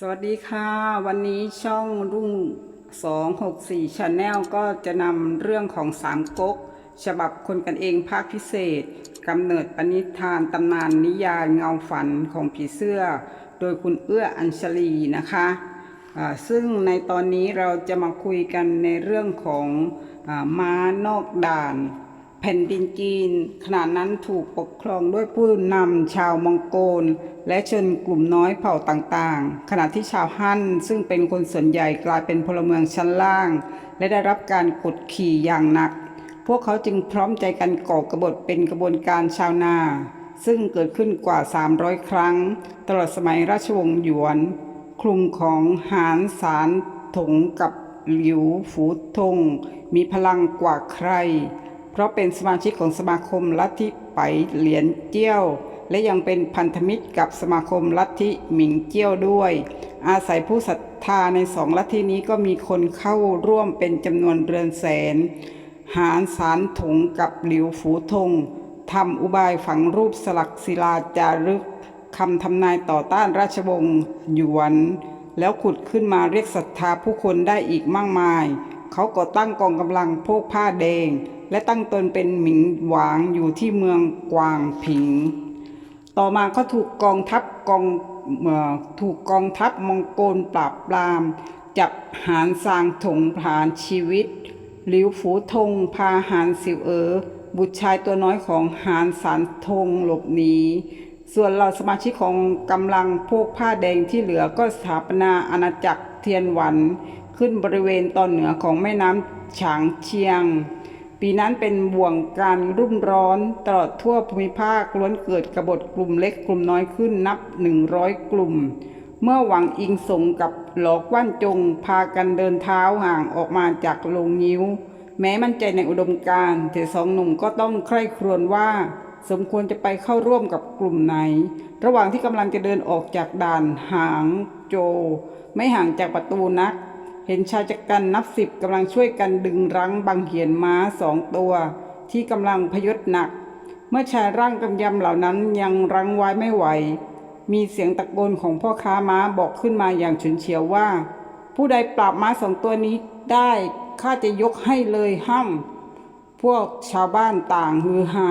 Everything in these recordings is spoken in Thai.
สวัสดีค่ะ วันนี้ช่องรุ่ง 264 Channel ก็จะนำเรื่องของสามก๊ก ฉบับคนกันเองภาคพิเศษกำเนิดปณิธานตำนานนิยายเงาฝันของผีเสื้อ โดยคุณเอื้ออัญชลีนะคะอ่าซึ่งในตอนนี้เราจะมาคุยกันในเรื่องของอม้านอกด่าน ผ่นดินจีน ขณะนั้นถูกปกครองด้วยผู้นำชาวมองโกล และชนกลุ่มน้อยเผ่าต่างๆ ขณะที่ชาวฮั่นซึ่งเป็นคนส่วนใหญ่กลายเป็นพลเมืองชั้นล่าง และได้รับการกดขี่อย่างหนัก พวกเขาจึงพร้อมใจกันก่อกบฏเป็นกระบวนการชาวนา ซึ่งเกิดขึ้นกว่า 300 ครั้ง ตลอดสมัยราชวงศ์หยวน กลุ่มของหานสารถงกับหลิวฝูทงมีพลังกว่าใคร เพราะเป็นสมาชิกของสมาคมลัทธิไปเหลียนเจี้ยว และยังเป็นพันธมิตรกับสมาคมลัทธิหมิงเจี้ยวด้วย อาศัยผู้ศรัทธาในสองลัทธินี้ก็มีคนเข้าร่วมเป็นจำนวนเรือนแสน หารสารถงกับหลิวฝูทงทำอุบายฝังรูปสลักศิลาจารึกคำทำนายต่อต้านราชวงศ์หยวน แล้วขุดขึ้นมาเรียกศรัทธาผู้คนได้อีกมากมาย เขาก่อตั้งกองกำลังพวกผ้าแดง และตั้งตนเป็นหมิงหวางอยู่ที่เมืองกวางผิง ต่อมาเขาถูกกองทัพกองถูกกองทัพมองโกลปราบปราม จับหานซางถงผานชีวิตหลิวฝูทงพาหานสิวเอ๋อบุตรชายตัวน้อยของหานสารทงหลบหนีส่วนเราสมาชิกของกำลังพวกผ้าแดงที่เหลือก็สถาปนาอาณาจักรเทียนหวัน ขึ้นบริเวณตอนเหนือของแม่น้ำฉางเชียง ปีนั้นเป็นบ่วงการรุ่มร้อนตลอดทั่วภูมิภาคล้วนเกิดกบฏกลุ่มเล็กกลุ่มน้อยขึ้นนับ 100 กลุ่ม เมื่อหวังอิงสงกับหลอกว่านจงพากันเดินเท้าห่างออกมาจากโรงนิ้ว แม้มั่นใจในอุดมการณ์แต่สองหนุ่มก็ต้องใคร่ครวญว่า สมควรจะไปเข้าร่วมกับกลุ่มไหน ระหว่างที่กำลังจะเดินออกจากด่านหางโจ ไม่ห่างจากประตูนัก เห็นชายจักรันนับสิบกำลังช่วยกันดึงรั้งบังเหียนม้าสองตัว ที่กำลังพยศหนัก เมื่อชายร่างกำยำเหล่านั้นยังรั้งไว้ไม่ไหว มีเสียงตะโกนของพ่อค้าม้าบอกขึ้นมาอย่างฉุนเฉียวว่า ผู้ใดปราบม้าสองตัวนี้ได้ข้าจะยกให้เลยห้ำพวกชาวบ้านต่างฮือฮา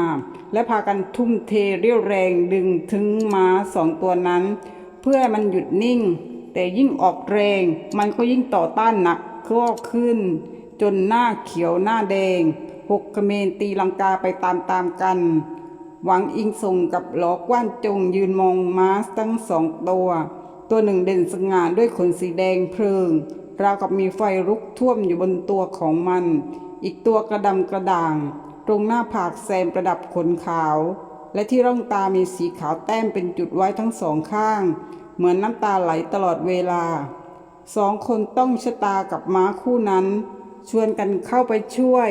และพากันทุ่มเทเรี่ยวแรงดึงถึงม้าสองตัวนั้น เพื่อมันหยุดนิ่ง แต่ยิ่งออกแรง มันก็ยิ่งต่อต้านหนักก็ขึ้น จนหน้าเขียวหน้าแดงหกเขมรตีลังกาไปตามๆกัน หวังอิงทรงกับหลอกว่านจงยืนมองม้าทั้งสองตัว ตัวหนึ่งเด่นสง่าด้วยขนสีแดงเพลิง ราวกับมีไฟลุกท่วมอยู่บนตัวของมัน อีกตัวกระดำกระด่าง ตรงหน้าผากแซมประดับขนขาว และที่ร่องตามีสีขาวแต้มเป็นจุดไว้ทั้งสองข้าง เหมือนน้ำตาไหลตลอดเวลา สองคนต้องชะตากับม้าคู่นั้น ชวนกันเข้าไปช่วย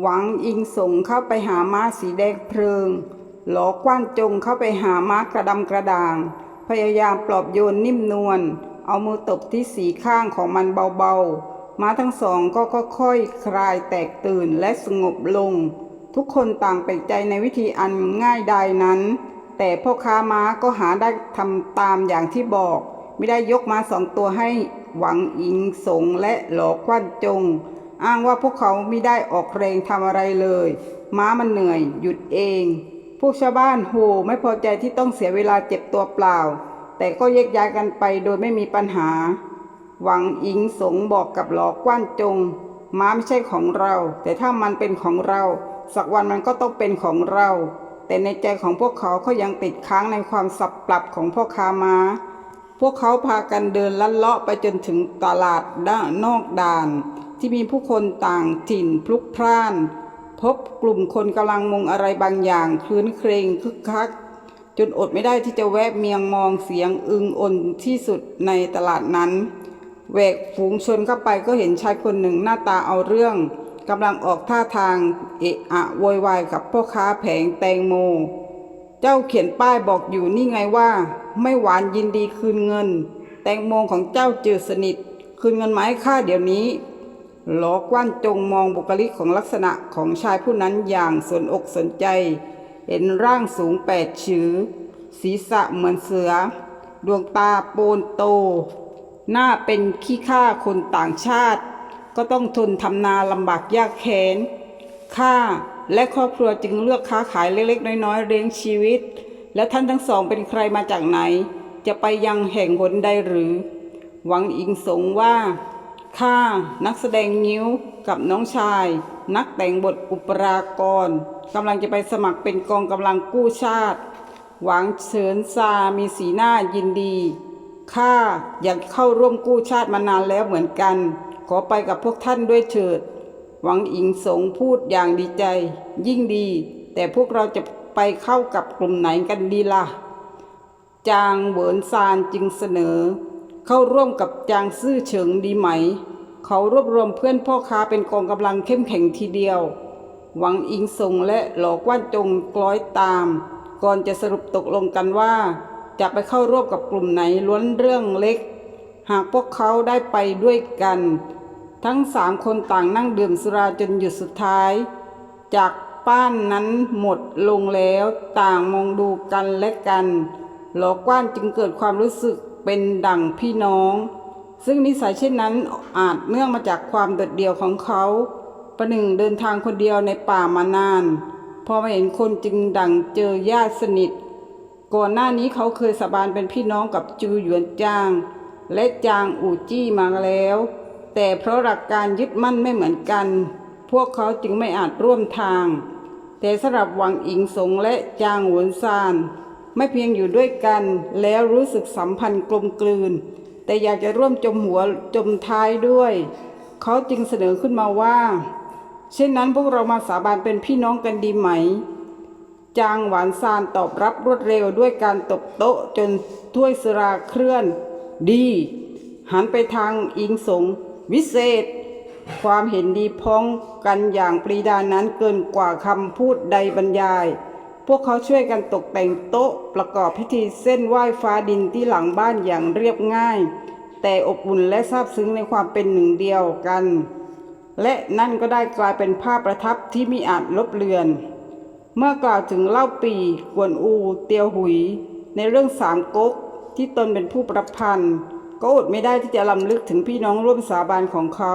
หวังอิงส่งเข้าไปหาม้าสีแดงเพลิง หลอกกว้านจงเข้าไปหาม้ากระดำกระด่าง พยายามปลอบโยนนิ่มนวล เอามือตบที่สีข้างของมันเบาๆ ม้าทั้งสองก็ค่อยๆ คลายแตกตื่นและสงบลง ทุกคนต่างแปลกใจในวิธีอันง่ายดายนั้น แต่พ่อค้าม้าก็หาได้ทำตามอย่างที่บอก ไม่ได้ยกม้าสองตัวให้หวังอิงสงและหลอกกว้านจง อ้างว่าพวกเขาไม่ได้ออกแรงทำอะไรเลย ม้ามันเหนื่อย หยุดเอง พวกชาวบ้านโหไม่พอใจที่ต้องเสียเวลาเจ็บตัวเปล่า แต่ก็แยกย้ายกันไปโดยไม่มีปัญหา หวังอิงสงบอกกับหลอกกว้านจง ม้าไม่ใช่ของเรา แต่ถ้ามันเป็นของเรา สักวันมันก็ต้องเป็นของเรา แต่ในใจของพวกเขาเขายังติดค้างในความสับปรับของพ่อค้าม้า พวกเขาพากันเดินลัดเลาะไปจนถึงตลาดด้านนอกด่าน ที่มีผู้คนต่างถิ่นพลุกพล่าน พบกลุ่มคนกำลังมุงอะไรบางอย่างคลื้นเครงคึกคัก จนอดไม่ได้ที่จะแวะเมียงมองเสียงอึงอ่นที่สุดในตลาดนั้นแหวกฝูงชนเข้าไปก็เห็นชายคนหนึ่งหน้าตาเอาเรื่อง กำลังออกท่าทางเอะอะโวยวายกับพ่อค้าแผงแตงโม เจ้าเขียนป้ายบอกอยู่นี่ไงว่า ไม่หวานยินดีคืนเงิน แตงโมของเจ้าจืดสนิท คืนเงินมาให้ข้าเดี๋ยวนี้หลอกว่านจงมองบุคลิกของลักษณะของชายผู้นั้นอย่างสนอกสนใจ เห็นร่างสูงแปดชือ ศีรษะเหมือนเสือ ดวงตาโปนโต หน้าเป็นขี้ข้าคนต่างชาติ ก็ต้องทนทำนาลำบากยากแค้นข้าและครอบครัวจึงเลือกค้าขายเล็กๆ น้อยๆเลี้ยงชีวิต และท่านทั้งสองเป็นใครมาจากไหน จะไปยังแห่งหนใดหรือ หวังอิงสงว่าข้านักแสดงนิ้วกับน้องชาย นักแต่งบทอุปรากรกำลังจะไปสมัครเป็นกองกำลังกู้ชาติ หวังเฉินซามีสีหน้ายินดีข้าอยากเข้าร่วมกู้ชาติมานานแล้วเหมือนกัน ขอไปกับพวกท่านด้วยเถิด หวังอิงสงพูดอย่างดีใจ ยิ่งดี แต่พวกเราจะไปเข้ากับกลุ่มไหนกันดีล่ะ จางเหวินซานจึงเสนอ เข้าร่วมกับจางซื่อเฉิงดีไหม เขารวบรวมเพื่อนพ่อค้าเป็นกองกำลังเข้มแข็งทีเดียว หวังอิงสงและหลอกว่านจงกล้อยตาม ก่อนจะสรุปตกลงกันว่า จะไปเข้าร่วมกับกลุ่มไหนล้วนเรื่องเล็ก หากพวกเขาได้ไปด้วยกัน ทั้งสามคนต่างนั่งดื่มสุราจนหยุดสุดท้าย จากป้านนั้นหมดลงแล้วต่างมองดูกันและกันหลอกกว้านจึงเกิดความรู้สึกเป็นดั่งพี่น้อง ซึ่งนิสัยเช่นนั้นอาจเนื่องมาจากความโดดเดี่ยวของเขาประหนึ่งเดินทางคนเดียวในป่ามานาน พอมาเห็นคนจึงดั่งเจอญาติสนิท ก่อนหน้านี้เขาเคยสาบานเป็นพี่น้องกับจูหยวนจาง และจางอูจี้มาแล้ว แต่เพราะหลักการยึดมั่นไม่เหมือนกัน พวกเขาจึงไม่อาจร่วมทาง แต่สำหรับหวังอิงสงและจางหวนซาน ไม่เพียงอยู่ด้วยกัน แล้วรู้สึกสัมพันธ์กลมกลืน แต่อยากจะร่วมจมหัวจมท้ายด้วย เขาจึงเสนอขึ้นมาว่า เช่นนั้นพวกเรามาสาบานเป็นพี่น้องกันดีไหมจางหวานซานตอบรับรวดเร็วด้วยการตบโต๊ะจนถ้วยสุราเคลื่อน ดี หันไปทางอิงสง วิเศษ ความเห็นดีพ้องกันอย่างปรีดานั้นเกินกว่าคำพูดใดบรรยาย พวกเขาช่วยกันตกแต่งโต๊ะประกอบพิธีเส้นไหว้ฟ้าดินที่หลังบ้านอย่างเรียบง่าย แต่อบอุ่นและซาบซึ้งในความเป็นหนึ่งเดียวกัน และนั่นก็ได้กลายเป็นภาพประทับที่มิอาจลบเลือน เมื่อกล่าวถึงเล่าปี กวนอู เตียวหุย ในเรื่องสามก๊ก ที่ตนเป็นผู้ประพันธ์ ก็อดไม่ได้ที่จะลำลึกถึงพี่น้องร่วมสาบานของเขา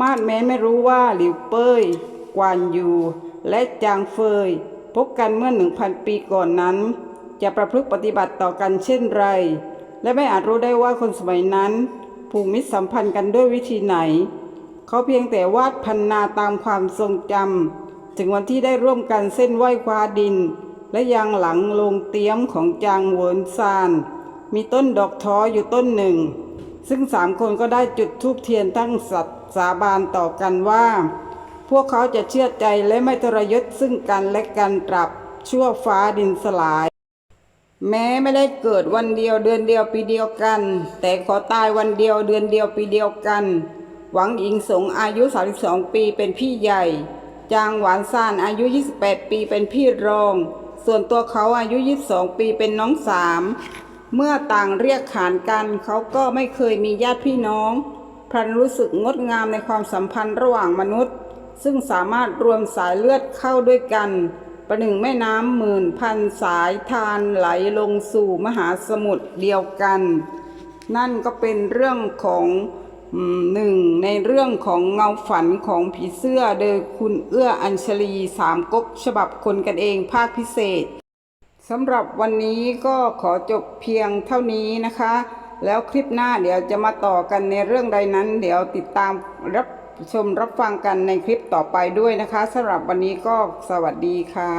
มาดแม้ไม่รู้ว่าหลิวเป้ย กวานยู และจางเฟย พบกันเมื่อหนึ่งพันปีก่อนนั้น จะประพฤติปฏิบัติต่อกันเช่นไร และไม่อาจรู้ได้ว่าคนสมัยนั้น ผูกมิตรสัมพันธ์กันด้วยวิธีไหน เขาเพียงแต่วาดพันนาตามความทรงจำถึงวันที่ได้ร่วมกันเส้นไหว้คว้าดินและยังหลังลงเตี้ยมของจางเหวินซาน มีต้นดอกท้ออยู่ต้นหนึ่ง ซึ่งสามคนก็ได้จุดธูปเทียนตั้งสัตสาบานต่อกันว่า พวกเขาจะเชื่อใจและไม่ทรยศซึ่งกันและกันตรับชั่วฟ้าดินสลาย แม้ไม่ได้เกิดวันเดียวเดือนเดียวปีเดียวกัน แต่ขอตายวันเดียวเดือนเดียวปีเดียวกัน หวังอิงสงอายุ 32 ปีเป็นพี่ใหญ่ จางหวานซ่านอายุ 28 ปีเป็นพี่รอง ส่วนตัวเขาอายุ 22 ปีเป็นน้องสาม เมื่อต่างเรียกขานกันเขาก็ไม่เคยมีญาติพี่น้องพลันรู้สึกงดงามในความสัมพันธ์ระหว่างมนุษย์ ซึ่งสามารถรวมสายเลือดเข้าด้วยกัน ประหนึ่งแม่น้ำหมื่นพันสายทานไหลลงสู่มหาสมุทรเดียวกัน นั่นก็เป็นเรื่องของหนึ่งในเรื่องของเงาฝันของผีเสื้อโดยคุณเอื้ออัญชลีสามก๊กฉบับคนกันเองภาคพิเศษ สำหรับวันนี้ก็ขอจบเพียงเท่านี้นะคะ แล้วคลิปหน้าเดี๋ยวจะมาต่อกันในเรื่องใดนั้น เดี๋ยวติดตามรับชมรับฟังกันในคลิปต่อไปด้วยนะคะสำหรับวันนี้ก็สวัสดีค่ะ